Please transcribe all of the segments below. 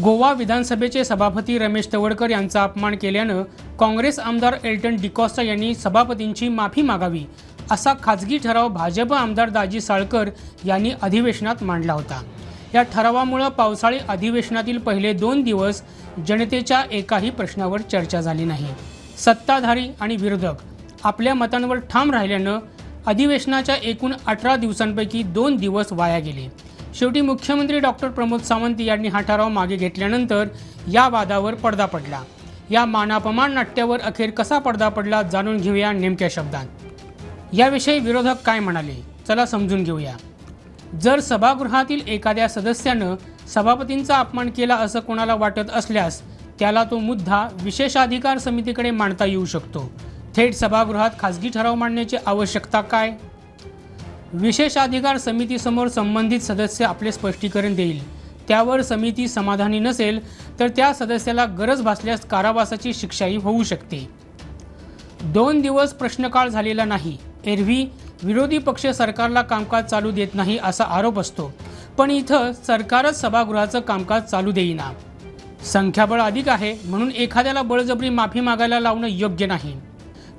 गोवा विधानसभेचे सभापती रमेश तवडकर यांचा अपमान केल्यानं काँग्रेस आमदार एल्टन डिकॉस्टा यांनी सभापतींची माफी मागावी असा खाजगी ठराव भाजप आमदार दाजी साळकर यांनी अधिवेशनात मांडला होता. या ठरावामुळं पावसाळी अधिवेशनातील पहिले दोन दिवस जनतेच्या एकाही प्रश्नावर चर्चा झाली नाही. सत्ताधारी आणि विरोधक आपल्या मतांवर ठाम राहिल्यानं अधिवेशनाच्या एकूण अठरा दिवसांपैकी दोन दिवस वाया गेले. शेवटी मुख्यमंत्री डॉक्टर प्रमोद सावंत यांनी हा ठराव मागे घेतल्यानंतर या वादावर पडदा पडला. या मानापमान नाट्यावर अखेर कसा पडदा पडला जाणून घेऊया नेमक्या शब्दात. याविषयी विरोधक काय म्हणाले? चला समजून घेऊया. जर सभागृहातील एखाद्या सदस्यानं सभापतींचा अपमान केला असं कोणाला वाटत असल्यास त्याला तो मुद्दा विशेषाधिकार समितीकडे मांडता येऊ शकतो. थेट सभागृहात खासगी ठराव मांडण्याची आवश्यकता काय? विशेषाधिकार समितीसमोर संबंधित सदस्य आपले स्पष्टीकरण देईल. त्यावर समिती समाधानी नसेल तर त्या सदस्याला गरज भासल्यास कारावासाची शिक्षाही होऊ शकते. दोन दिवस प्रश्नकाळ झालेला नाही. एरवी विरोधी पक्ष सरकारला कामकाज चालू देत नाही असा आरोप असतो. पण इथं सरकारच सभागृहाचं कामकाज चालू देईना. संख्याबळ अधिक आहे म्हणून एखाद्याला बळजबरी माफी मागायला लावणं योग्य नाही.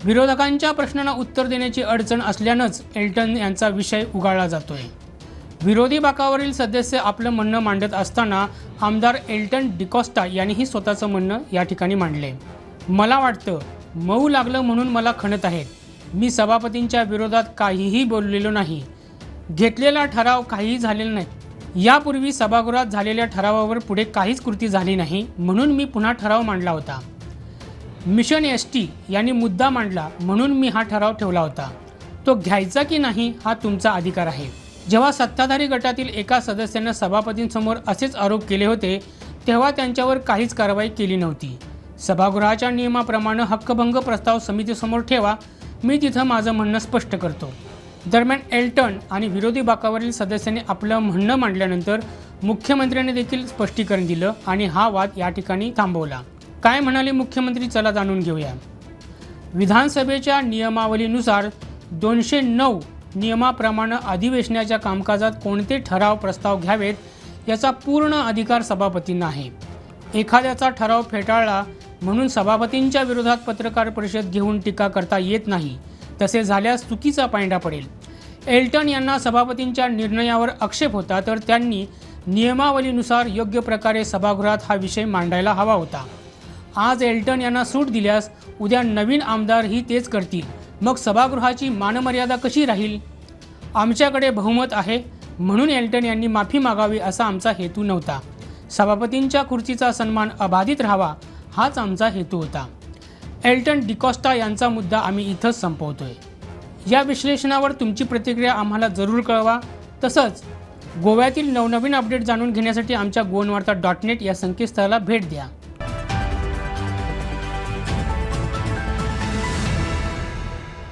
विरोधकांच्या प्रश्नांना उत्तर देण्याची अडचण असल्यानंच एल्टन यांचा विषय उगाळला जातोय. विरोधी बाकावरील सदस्य आपलं म्हणणं मांडत असताना आमदार एल्टन डिकॉस्टा यांनीही स्वतःचं म्हणणं या ठिकाणी मांडले. मला वाटतं मऊ लागलं म्हणून मला खणत आहेत. मी सभापतींच्या विरोधात काहीही बोललेलो नाही. घेतलेला ठराव काहीही झालेला नाही. यापूर्वी सभागृहात झालेल्या ठरावावर पुढे काहीच कृती झाली नाही म्हणून मी पुन्हा ठराव मांडला होता. मिशन एस टी यांनी मुद्दा मांडला म्हणून मी हा ठराव ठेवला होता. तो घ्यायचा की नाही हा तुमचा अधिकार आहे. जेव्हा सत्ताधारी गटातील एका सदस्यानं सभापतींसमोर असेच आरोप केले होते तेव्हा त्यांच्यावर काहीच कारवाई केली नव्हती. सभागृहाच्या नियमाप्रमाणे हक्कभंग प्रस्ताव समितीसमोर ठेवा मी तिथं माझं म्हणणं स्पष्ट करतो. दरम्यान एल्टन आणि विरोधी बाकावरील सदस्यांनी आपलं म्हणणं मांडल्यानंतर मुख्यमंत्र्यांनी देखील स्पष्टीकरण दिलं आणि हा वाद या ठिकाणी थांबवला. काय म्हणाले मुख्यमंत्री? चला जाणून घेऊया. विधानसभेच्या नियमावलीनुसार दोनशे नऊ नियमाप्रमाणे अधिवेशनाच्या कामकाजात कोणते ठराव प्रस्ताव घ्यावेत याचा पूर्ण अधिकार सभापतींना आहे. एखाद्याचा ठराव फेटाळला म्हणून सभापतींच्या विरोधात पत्रकार परिषद घेऊन टीका करता येत नाही तसे झाल्यास चुकीचा पायंडा पडेल. एल्टन यांना सभापतींच्या निर्णयावर आक्षेप होता तर त्यांनी नियमावलीनुसार योग्य प्रकारे सभागृहात हा विषय मांडायला हवा होता. आज एल्टन यांना सूट दिल्यास उद्या नवीन आमदार ही तेच करतील. मग सभागृहाची मानमर्यादा कशी राहील? आमच्याकडे बहुमत आहे म्हणून एल्टन यांनी माफी मागावी असा आमचा हेतू नव्हता. सभापतींच्या खुर्चीचा सन्मान अबाधित राहावा हाच आमचा हेतू होता. एल्टन डिकॉस्टा यांचा मुद्दा आम्ही इथंच संपवतोय. या विश्लेषणावर तुमची प्रतिक्रिया आम्हाला जरूर कळवा. तसंच गोव्यातील नवनवीन अपडेट जाणून घेण्यासाठी आमच्या गोनवार्ता डॉट नेट या संकेतस्थळाला भेट द्या.